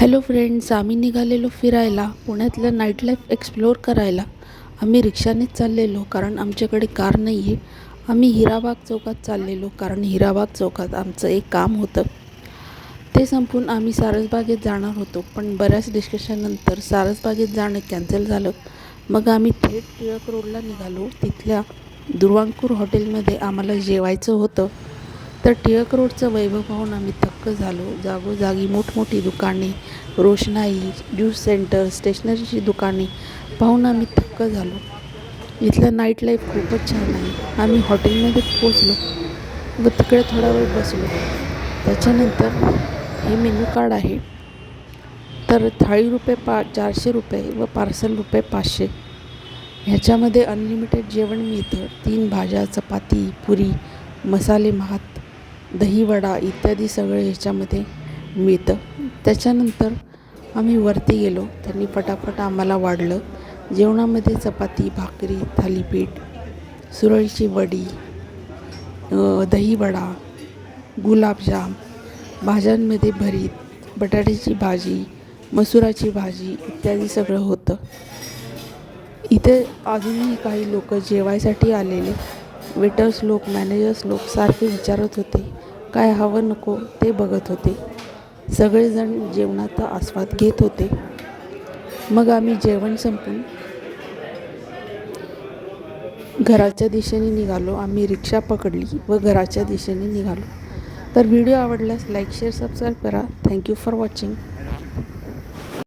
Hello friends आम्ही निघालेलो फिरायला पुण्यातलं नाईट लाईफ एक्सप्लोअर करायला. आम्ही रिक्षानेच चाललेलो कारण आमच्याकडे कार नाही आहे आम्ही हिराबाग चौकात चाललेलो कारण हिराबाग चौकात आमचं एक काम होतं. ते संपून आम्ही सारसबागेत जाणार होतो पण बऱ्याच डिस्कशननंतर सारसबागेत जाणं कॅन्सल झालं. मग आम्ही थेट टिळक रोडला निघालो. तिथल्या दुर्वांकूर हॉटेलमध्ये आम्हाला जेवायचं होतं. तर टिळक रोडचं वैभव पाहून आम्ही थक्क झालो. जागोजागी मोठमोठी दुकाने रोषणाई ज्यूस सेंटर स्टेशनरीची दुकाने. पाहून आम्ही थक्क झालो. इथलं नाईट लाईफ खूपच छान आहे. आम्ही हॉटेलमध्ये पोचलो व तिकडे थोडा वेळ बसलो. त्याच्यानंतर हे मेनू कार्ड आहे. तर थाळी रुपये पा चारशे रुपये व पार्सल रुपये पाचशे. ह्याच्यामध्ये अनलिमिटेड जेवण मिळतं. तीन भाज्या चपाती पुरी मसाले भात दहीवडा इत्यादी सगळे ह्याच्यामध्ये मिळतं. त्याच्यानंतर आम्ही वरती गेलो. त्यांनी पटापट आम्हाला वाढलं. जेवणामध्ये चपाती भाकरी थालीपीठ सुरळीची वडी दहीवडा गुलाबजाम भाज्यांमध्ये भरीत बटाट्याची भाजी मसुराची भाजी इत्यादी सगळं होतं. इथे अजूनही काही लोक जेवायसाठी आलेले. वेटर्स लोक मॅनेजर्स लोक सारखे विचारत होते काय हवं नको ते बघत होते. सगळेजण जेवणाचा आस्वाद घेत होते. मग आम्ही जेवण संपून घराच्या दिशेने निघालो. आम्ही रिक्षा पकडली व घराच्या दिशेने निघालो. तर व्हिडिओ आवडल्यास लाईक शेअर सबस्क्राईब करा. Thank you for watching.